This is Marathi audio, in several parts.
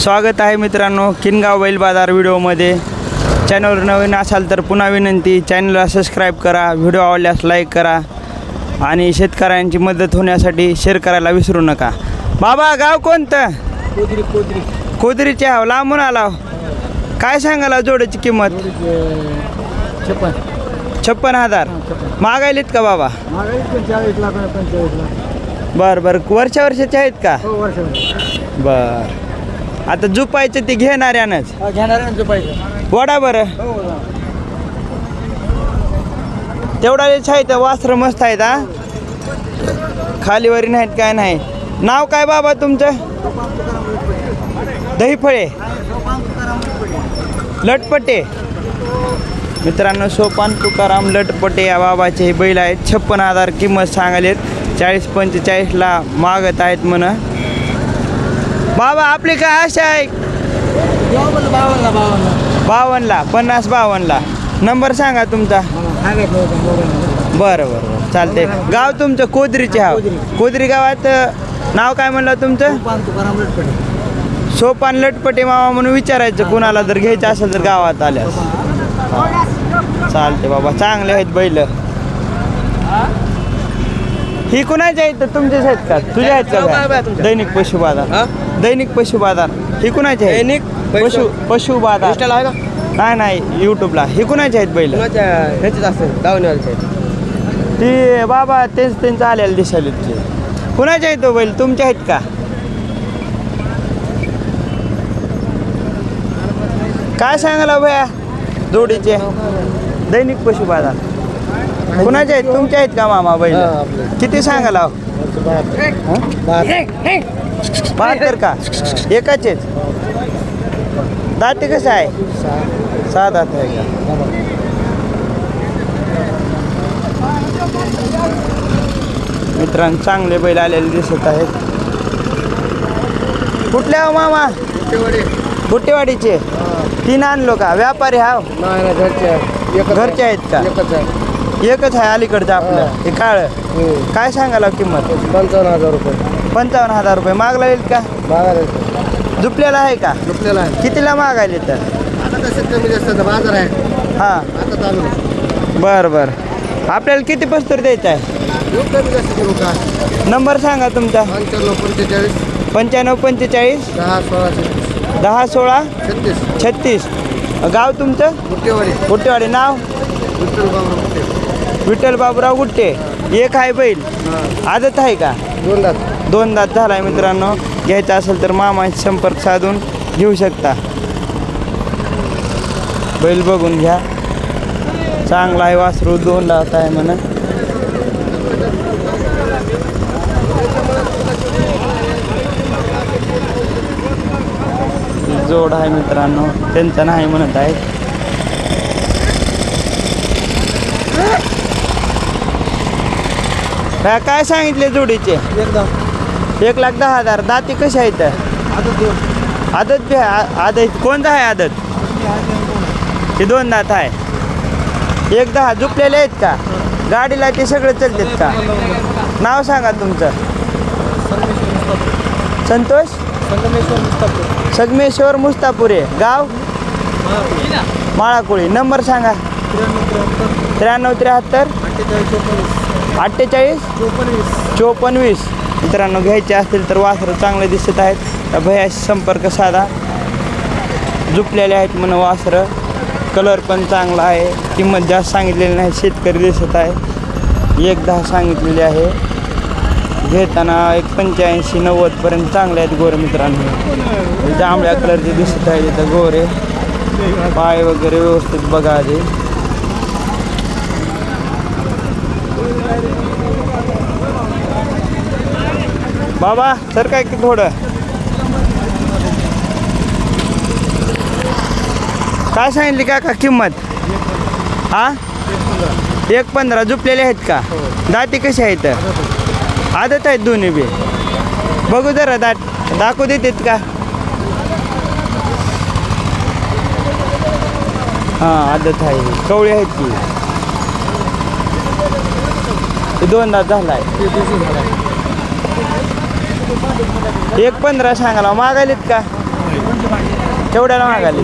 स्वागत आहे मित्रांनो किनगाव बैल बाजार व्हिडिओमध्ये. चॅनलवर नवीन असाल तर पुन्हा विनंती चॅनलला सबस्क्राईब करा व्हिडिओ आवडल्यास लाईक करा आणि शेतकऱ्यांची मदत होण्यासाठी शेअर करायला विसरू नका. बाबा गाव कोणतं? कोदरी कोदरी. कोदरीचे हाव लांबून आला. काय सांगाला जोडीची किंमत? छप्पन. छप्पन हजार. मागायलीत का बाबा? बरं बरं. वर्षा वर्षाचे आहेत का? हो बर. आता जुपायचं ते घेणाऱ्यानंच. घेणार ना पाहिजे वडा बरं. हो तेवढा आहेत वास्त्र मस्त आहेत हा. खालीवरी नाहीत काय नाही. नाव काय बाबा तुमचं? दहीफळे. लटपटे. मित्रांनो सोपान तुकाराम लटपटे या बाबाचे हे बैल आहेत. छप्पन हजार किंमत सांगालेत चाळीस पंचेचाळीसला मागत आहेत म्हण. बाबा आपली काय आशा आहे? बावनला बावनला बावनला पन्नास बावनला नंबर सांगा तुमचा. बरं बरं बरं. चालते गाव तुमचं कोदरीचे हाव. कोदरी. गावात नाव काय म्हणलं तुमचं? लटपटे सोपान लटपटे मामा म्हणून विचारायचं कुणाला जर घ्यायचं असेल तर गावात आल्यास. चालते बाबा चांगले आहेत बैल. ही कुणाची आहेत तुमचेच आहेत का? तुझ्या आहेत नाव काय का तुमचं? दैनिक पशु बाजार दैनिक पशु बाजार ही कुणाची आहे दैनिक पशु पशु बाजार इंस्टाला आहे का नाही नाही युट्यूबला. ही कुणाची आहेत बैल? कुणाच्या ह्याचीच दावणीवालचे ती बाबा तेच त्यांचं आलेलं दिसायला ते कुणाचे आहेत तो बैल? तुमचे आहेत का? काय सांगायला भया? जोडीचे. दैनिक पशु बाजार कुणाचे आहेत? तुमचे आहेत का मामा बैल? हा. किती सांगायला बहात्तर का? एकाचेच दाते कसं आहे? सहा दात आहे का? मित्रांनो चांगले बैल आलेले दिसत आहेत. कुठल्या हो मामा? बुट्टेवाडीचे. तीन आणलो का? व्यापारी एकच घरचे आहेत का? एकच आहे अलीकडचं आपलं. हा. हे काळ. हम्म. काय सांगायला किंमत? पंचावन्न हजार रुपये. पंचावन्न हजार रुपये. मागला येईल का? मागायला झुपलेला आहे का? लुटलेला आहे. कितीला मागायले तर आता तसं कमी जास्त बाजार आहे. हां. आता चालू. बरं बरं. आपल्याला किती पस्तर द्यायचं आहे? येऊ कमी जास्त करू का? नंबर सांगा तुमचा. पंच्याण्णव पंचेचाळीस. पंच्याण्णव पंचेचाळीस. दहा सोळा छत्तीस. दहा सोळा. छत्तीस. छत्तीस. गाव तुमचं? मुठेवाडी गुट्टेवाडी. नाव? विठ्ठल विठ्ठल बाबूराव गुट्टे. एक आहे बैल. आदत आहे का? दोन दात. दोन दात झाला आहे मित्रांनो. घ्यायचा असेल तर मामाशी संपर्क साधून घेऊ शकता. बैल बघून घ्या. चांगला आहे वासरू दोन दात आहे म्हणा. जोड आहे मित्रांनो. त्यांचं नाही म्हणत आहे. काय- काय सांगितले जोडीचे? एकदम एक लाख दहा हजार. दाती कशी आहेत? आता आदत बी आहे. आदत कोणता आहे आदत? हे दोन दात आहे. एक दहा झुपलेले आहेत का? गाडीला ते सगळे चालतात का? नाव सांगा तुमचं. संतोष? संगमेश्वर मुस्तापूर. सगमेश्वर मुस्तापुरे गाव? माळाकोळी. नंबर सांगा. त्र्याण्णव त्र्याहत्तर. अठ्ठेचाळीस अठ्ठेचाळीस? चोपन्न वीस. मित्रांनो घ्यायचे असतील तर वासरं चांगले दिसत आहेत. त्या भयाशी संपर्क साधा. झुपलेले आहेत म्हणून वासरं. कलर पण चांगला आहे. किंमत जास्त सांगितलेली नाही. शेतकरी दिसत आहे. एक दहा सांगितलेली आहे. घेताना एक पंच्याऐंशी नव्वदपर्यंत चांगले आहेत गोरे मित्रांनो. जांभळ्या कलरचे दिसत आहेत. इथं गोरे. पाय वगैरे व्यवस्थित बघा आधी. बाबा सर काय की थोडं. काय सांगितली का का किंमत? हा? एक पंधरा झुपलेले आहेत का? दाती कशी आहेत? आदत आहेत दोन्ही बी. बघू जरा दाट दाखवू देतात का? हां आदत आहे. कवळी आहेत की दोनदा दोन दात झाला आहे एक पंधरा सांगायला. मागायलीत का? तेवढ्याला मागाली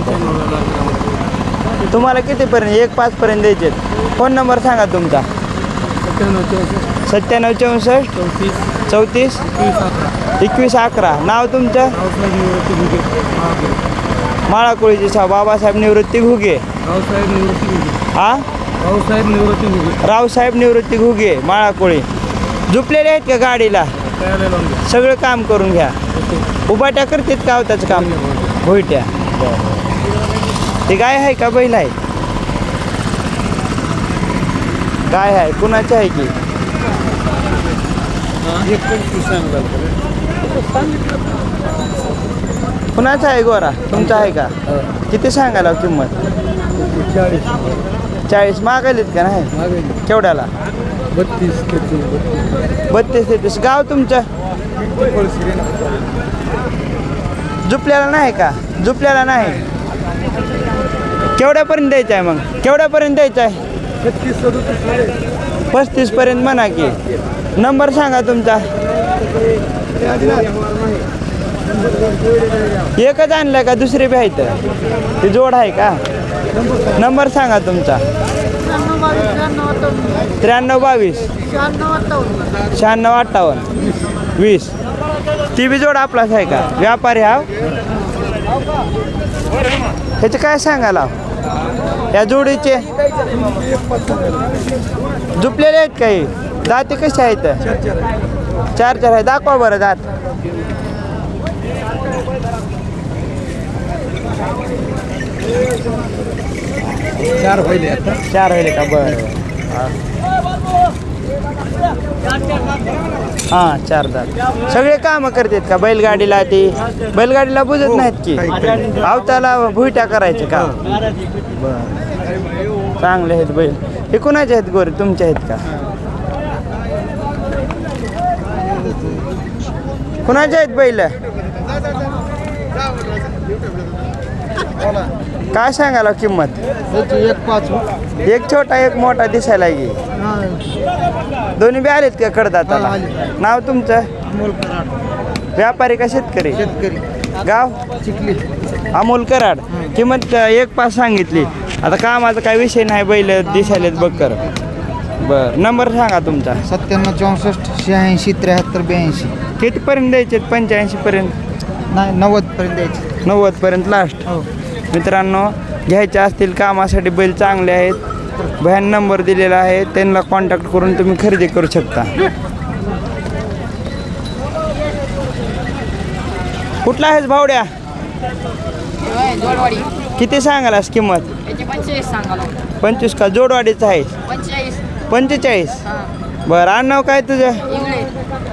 तुम्हाला कितीपर्यंत एक पाचपर्यंत द्यायचे फोन नंबर सांगा तुमचा. सत्त्याण्णव चौसष्ट चौतीस एकवीस अकरा. नाव तुमचं? रावसाहेब निवृत्ती माळाकोळीचे बाबासाहेब निवृत्ती घुगे. निवृत्ती घुगे हा रावसाहेब निवृत्ती घुगे रावसाहेब निवृत्ती घुगे. माळाकोळी. झुपलेले आहेत का गाडीला? तयार लावून घ्या सगळं काम करून घ्या. उभाट्या करतात का त्याचं काम? भोयट्या ते गाय आहे का? बैल आहे. गाय आहे. कुणाची आहे की कुणाचा आहे गोरा? तुमचा आहे का? किती सांगायला किंमत? चाळीस. चाळीस. मागायलीत का नाही? केवढ्याला? बत्तीस तेहतीस बत्तीस तेहतीस गाव तुमचं? झुपल्याला नाही का? झुपल्याला नाही. केवढ्यापर्यंत द्यायचं आहे मग? केवढ्यापर्यंत द्यायचं आहे? छत्तीस सदतीस पस्तीसपर्यंत म्हणा की. नंबर सांगा तुमचा. एकच आणलाय का? दुसरी बी आहेत ती जोड आहे का? नंबर सांगा तुमचा. त्र्याण्णव बावीस. शहाण्णव अठ्ठावन्न. वीस. ती बी जोड आपलाच आहे का? व्यापारी हा? ह्याचे काय सांगायला? या जोडीचे? झुपलेले आहेत काही? दाते कसे आहेत? चार चार आहे. दाखवा बरं दात. चार पहिले आता. चार होईल का? बरं हां. चार दात. सगळे कामं करतात का? बैलगाडीला ती? बैलगाडीला बुजत नाहीत की? अवताला भुईट्या करायचे का? बरं. चांगले आहेत बैल. हे कोणाचे आहेत गोरे? तुमचे आहेत का? कुणाचे आहेत बैल. काय सांगायला किंमत? त्याची एक पाच एक छोटा एक मोठा दिसायला गे दोन्ही बी आलेत का कडदाताला? हा, आले. नाव तुमचं? अमोल कराड. व्यापारी का शेतकरी? शेतकरी. गाव? चिखली. अमोल कराड. किंमत अ, एक पाच सांगितली. आता कामाचा काय विषय नाही बैल दिसायलेत बघ कर बर नंबर सांगा तुमचा. सत्त्याण्णव चौसष्ट शहाऐंशी त्र्याहत्तर ब्याऐंशी. कितीपर्यंत द्यायचे पंच्याऐंशी पर्यंत नाही नव्वदपर्यंत द्यायची. नव्वद पर्यंत लास्ट हो. मित्रांनो घ्यायचे असतील कामासाठी बैल चांगले आहेत भयान नंबर दिलेला आहे त्यांना कॉन्टॅक्ट करून तुम्ही खरेदी करू शकता. कुठला आहेस भावड्या? किती सांगालास किंमत? पंचवीस का? जोडवाडीचं आहे. पंचेचाळीस? बरं आडनाव काय तुझं?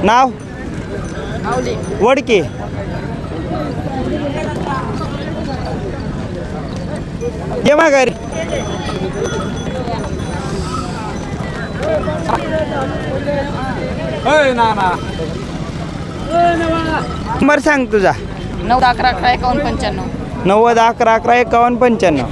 नाव? वडके. ये माघारी नंबर सांग तुझा. नऊ अकरा अकरा एकावन्न पंच्याण्णव. नव्वद अकरा अकरा एकावन्न पंच्याण्णव.